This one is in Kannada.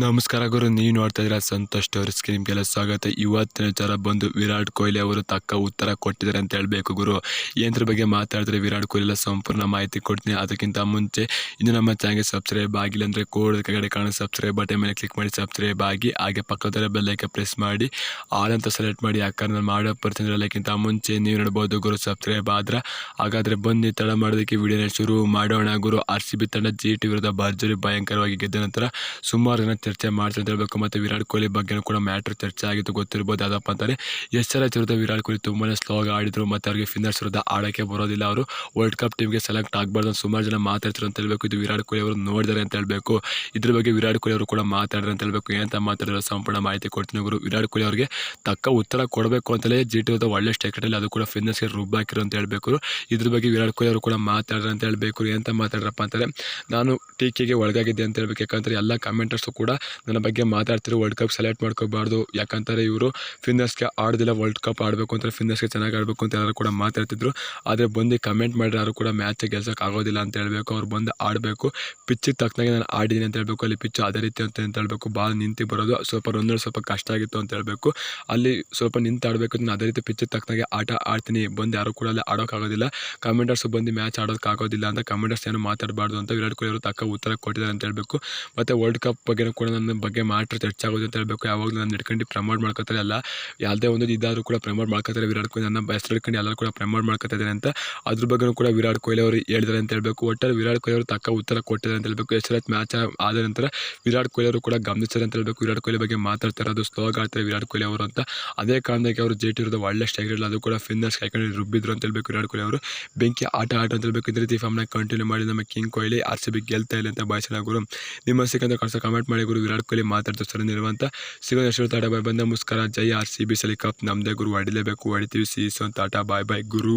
ನಮಸ್ಕಾರ ಗುರು, ನೀವು ನೋಡ್ತಾ ಇದ್ದೀರಾ ಸಂತೋಷ್ ಟವರ್ಸ್ಗೆ ನಿಮ್ಗೆಲ್ಲ ಸ್ವಾಗತ. ಇವತ್ತಿನ ವಿಚಾರ ಬಂದು ವಿರಾಟ್ ಕೊಹ್ಲಿ ಅವರು ತಕ್ಕ ಉತ್ತರ ಕೊಟ್ಟಿದ್ದಾರೆ ಅಂತ ಹೇಳಬೇಕು ಗುರು. ಏನ್ರ ಬಗ್ಗೆ ಮಾತಾಡಿದ್ರೆ ವಿರಾಟ್ ಕೊಹ್ಲಿ ಎಲ್ಲ ಸಂಪೂರ್ಣ ಮಾಹಿತಿ ಕೊಡ್ತೀನಿ. ಅದಕ್ಕಿಂತ ಮುಂಚೆ ಇನ್ನು ನಮ್ಮ ಚಾನಲ್ಗೆ ಸಬ್ಸ್ಕ್ರೈಬ್ ಆಗಿಲ್ಲ ಅಂದರೆ ಕೋಡ್ ಕಡೆ ಕಾಣೋ ಸಬ್ಸ್ಕ್ರೈಬ್ ಬಟನ್ ಮೇಲೆ ಕ್ಲಿಕ್ ಮಾಡಿ ಸಬ್ಸ್ಕ್ರೈಬ್ ಆಗಿ, ಹಾಗೆ ಪಕ್ಕದಲ್ಲಿ ಬೆಲ್ಲೈಕೆ ಪ್ರೆಸ್ ಮಾಡಿ ಆಲ್ ಅಂತ ಸೆಲೆಕ್ಟ್ ಮಾಡಿ ಯಾಕಂದ್ರೆ ಮಾಡೋ ಬರ್ತಿದ್ರಲ್ಲಕ್ಕಿಂತ ಮುಂಚೆ ನೀವು ನೋಡ್ಬೋದು ಗುರು ಸಬ್ಸ್ಕ್ರೈಬ್ ಆದ್ರೆ. ಹಾಗಾದ್ರೆ ಬನ್ನಿ, ತಡ ಮಾಡೋದಕ್ಕೆ ವಿಡಿಯೋನ ಶುರು ಮಾಡೋಣ ಗುರು. ಆರ್ ಸಿ ಬಿ ತಂಡ ಜಿ ಟಿ ವಿರುದ್ಧ ಭರ್ಜರಿ ಭಯಂಕರವಾಗಿ ಗೆದ್ದ ನಂತರ ಸುಮಾರು ಜನ ಚರ್ಚೆ ಮಾಡ್ತಾರೆ ಅಂತ ಹೇಳ್ಬೇಕು ಮತ್ತು ವಿರಾಟ್ ಕೊಹ್ಲಿ ಬಗ್ಗೆನೂ ಕೂಡ ಮ್ಯಾಟ್ರ್ ಚರ್ಚೆ ಆಗಿತ್ತು, ಗೊತ್ತಿರ್ಬೋದು. ಅದಪ್ಪ ಅಂತಾರೆ ಎಚ್ ವಿರುದ್ಧ ವಿರಾಟ್ ಕೊಹ್ಲಿ ತುಂಬಾ ಸ್ಲೋ ಆಗಿ ಆಡಿದ್ರು ಮತ್ತು ಅವ್ರಿಗೆ ಫಿನ್ನರ್ಸ್ ವಿರುದ್ಧ ಆಡೋಕ್ಕೆ ಬರೋದಿಲ್ಲ. ಅವರು ವರ್ಲ್ಡ್ ಕಪ್ ಟೀಮ್ಗೆ ಸೆಲೆಕ್ಟ್ ಆಗಬಾರ್ದು ಸುಮಾರು ಜನ ಮಾತಾಡ್ತಾರೆ ಅಂತ ಹೇಳಬೇಕು. ಇದು ವಿರಾಟ್ ಕೊಹ್ಲಿ ಅವರು ನೋಡಿದ್ದಾರೆ ಅಂತ ಹೇಳಬೇಕು. ಇದ್ರ ಬಗ್ಗೆ ವಿರಾಟ್ ಕೊಹ್ಲಿ ಅವರು ಕೂಡ ಮಾತಾಡಿದ್ರೆ ಅಂತ ಹೇಳಬೇಕು. ಏನಂತ ಮಾತಾಡಿರೋ ಸಂಪೂರ್ಣ ಮಾಹಿತಿ ಕೊಡ್ತೀನಿ ಗುರು. ವಿರಾಟ್ ಕೊಹ್ಲಿ ಅವರಿಗೆ ತಕ್ಕ ಉತ್ತರ ಕೊಡಬೇಕು ಅಂತಲೇ ಜಿ ಟಿ ವಿರುದ್ಧ ಒಳ್ಳೆ ಸ್ಟೇಕಟಲ್ಲಿ ಅದು ಕೂಡ ಫಿನ್ನರ್ಸ್ಗೆ ರುಬ್ಬಾಕಿರೋ ಅಂತ ಹೇಳಬೇಕು ಇದ್ರ ಬಗ್ಗೆ ವಿರಾಟ್ ಕೊಹ್ಲಿ ಅವರು ಕೂಡ ಮಾತಾಡ್ರೆ ಅಂತ ಹೇಳಬೇಕು ಏನಂತ ಮಾತಾಡ್ರಪ್ಪ ಅಂತಾರೆ ನಾನು ಟೀಕೆಗೆ ಒಳಗಾಗಿದ್ದೆ ಅಂತ ಹೇಳ್ಬೇಕು. ಯಾಕಂದರೆ ಎಲ್ಲ ಕಮೆಂಟರ್ಸು ಕೂಡ ನನ್ನ ಬಗ್ಗೆ ಮಾತಾಡ್ತಿರೋ ವರ್ಲ್ಡ್ ಕಪ್ ಸೆಲೆಕ್ಟ್ ಮಾಡ್ಕೋಬಾರ್ದು ಯಾಕಂತಾರೆ ಇವರು ಫಿನ್ನರ್ಸ್ಗೆ ಆಡೋದಿಲ್ಲ ವರ್ಲ್ಡ್ ಕಪ್ ಆಡಬೇಕು ಅಂತ ಫಿನ್ನರ್ಸ್ಗೆ ಚೆನ್ನಾಗಿ ಆಡಬೇಕು ಅಂತ ಯಾರು ಕೂಡ ಮಾತಾಡ್ತಿದ್ರು. ಆದರೆ ಬಂದು ಕಮೆಂಟ್ ಮಾಡಿದ್ರೆ ಯಾರು ಕೂಡ ಮ್ಯಾಚ್ ಗೆಲ್ಸೋಕೆ ಆಗೋದಿಲ್ಲ ಅಂತ ಹೇಳಬೇಕು. ಅವ್ರು ಬಂದು ಆಡಬೇಕು. ಪಿಚ್ಚಿಗೆ ತಕ್ಕನಾಗೆ ನಾನು ಆಡಿದ್ದೀನಿ ಅಂತ ಹೇಳಬೇಕು. ಅಲ್ಲಿ ಪಿಚ್ಚು ಅದೇ ರೀತಿ ಅಂತ ಅಂತ ಹೇಳಬೇಕು. ಬಾಲ್ ನಿಂತು ಬರೋದು ಸ್ವಲ್ಪ ರನ್ನರ್ ಸ್ವಲ್ಪ ಕಷ್ಟ ಆಗಿತ್ತು ಅಂತ ಹೇಳಬೇಕು. ಅಲ್ಲಿ ಸ್ವಲ್ಪ ನಿಂತು ಆಡಬೇಕು ನಾನು ಅದೇ ರೀತಿ ಪಿಚ್ಚಿಗೆ ತಕ್ಕನಾಗೆ ಆಟ ಆಡ್ತೀನಿ. ಬಂದು ಯಾರು ಕೂಡ ಅಲ್ಲಿ ಆಡೋಕ್ಕಾಗೋದಿಲ್ಲ ಕಮೆಂಟರ್ಸ್ ಬಂದು ಮ್ಯಾಚ್ ಆಡೋಕ್ಕಾಗೋದಿಲ್ಲ ಅಂತ ಕಮೆಂಟರ್ಸ್ ಏನು ಮಾತಾಡಬಾರ್ದು ಅಂತ ವಿರಾಟ್ ಕೊಹ್ಲಿ ಅವರು ತಕ್ಕ ಉತ್ತರ ಕೊಟ್ಟಿದ್ದಾರೆ ಅಂತ ಹೇಳಬೇಕು. ಮತ್ತು ವರ್ಲ್ಡ್ ಕಪ್ ಬಗ್ಗೆ ಕೂಡ ನನ್ನ ಬಗ್ಗೆ ಮಾತ್ರ ಚರ್ಚೆ ಆಗೋದು ಅಂತ ಹೇಳ್ಬೇಕು. ಯಾವಾಗಲೂ ನಾನು ಹಿಡ್ಕೊಂಡು ಪ್ರಮೋಟ್ ಮಾಡ್ಕೋತಾರೆ ಎಲ್ಲ ಯಾವುದೇ ಒಂದು ಇದಾದರೂ ಕೂಡ ಪ್ರಮೋಟ್ ಮಾಡ್ಕೋತಾರೆ ವಿರಾಟ್ ಕೊಹ್ಲಿ ನನ್ನ ಹೆಸರು ಹಿಡ್ಕೊಂಡು ಎಲ್ಲರೂ ಕೂಡ ಪ್ರಮೋಟ್ ಮಾಡ್ಕೊತಾ ಅಂತ. ಅದ್ರ ಬಗ್ಗೆನೂ ಕೂಡ ವಿರಾಟ್ ಕೊಹ್ಲಿ ಅವರು ಹೇಳಿದ್ದಾರೆ ಅಂತ ಹೇಳ್ಬೇಕು. ಒಟ್ಟಾರೆ ವಿರಾಟ್ ಕೊಹ್ಲಿ ಅವರು ತಕ್ಕ ಉತ್ತರ ಕೊಟ್ಟಿದ್ದಾರೆ ಅಂತ ಹೇಳ್ಬೇಕು. ಎಷ್ಟೊತ್ತು ಮ್ಯಾಚ್ ಆದ ನಂತರ ವಿರಾಟ್ ಕೊಹ್ಲಿ ಅವರು ಕೂಡ ಗಮನಿಸಿದ್ದಾರೆ ಅಂತ ಹೇಳ್ಬೇಕು. ವಿರಾಟ್ ಕೊಹ್ಲಿ ಬಗ್ಗೆ ಮಾತಾಡ್ತಾರೆ. ಅದು ಸ್ಲೋ ಆಗ್ತಾರೆ ವಿರಾಟ್ ಕೊಹ್ಲಿ ಅವರು ಅಂತ. ಅದೇ ಕಾರಣಕ್ಕೆ ಅವರು ಜೆ ಟಿ ಇರೋದು ಒಳ್ಳೆ ಸ್ಟ್ರೈಕ್ ಇರಲಿಲ್ಲ. ಅದು ಕೂಡ ಫಿನ್ನರ್ಸ್ ಕೈಕೊಂಡು ರುಬ್ಬಿದ್ರು ಅಂತ ಹೇಳ್ಬೇಕು ವಿರಾಟ್ ಕೊಹ್ಲಿ ಅವರು. ಬೆಂಕಿ ಆಟ ಆಟ ಅಂತ ಹೇಳ್ಬೇಕು. ಇದೇ ರೀತಿ ಫಾರ್ಮ್ನ ಕಂಟಿನ್ಯೂ ಮಾಡಿ ನಮ್ಮ king Kohli R C B ಗೆಲ್ತಾ ಇಲ್ಲ ಅಂತ ಭಾಷಣ ನಿಮ್ಮ ಸಿಕ್ಕಂತ ಕಳ್ಸ ಕಮೆಂಟ್ ಮಾಡಿ. ಗುರು ವಿರಾಟ್ ಕೊಹ್ಲಿ ಮಾತಾಡ್ತಾ ಸರ್ ನಿರುವಂತ ಸಿಗೋದು ಎಷ್ಟು ತಾಟ ಬಾಯ್ ಬಂದ ನಮಸ್ಕಾರ ಜೈ ಆರ್ ಸಿ ಬಿ ಸಲಿ ಕಪ್ ನಮ್ಮದೇ ಗುರು ಹೊಡಿಲೇಬೇಕು ಹೊಡಿತೀವಿ ಸಿ ತಾಟ ಬಾಯ್ ಬಾಯ್, ಗುರು.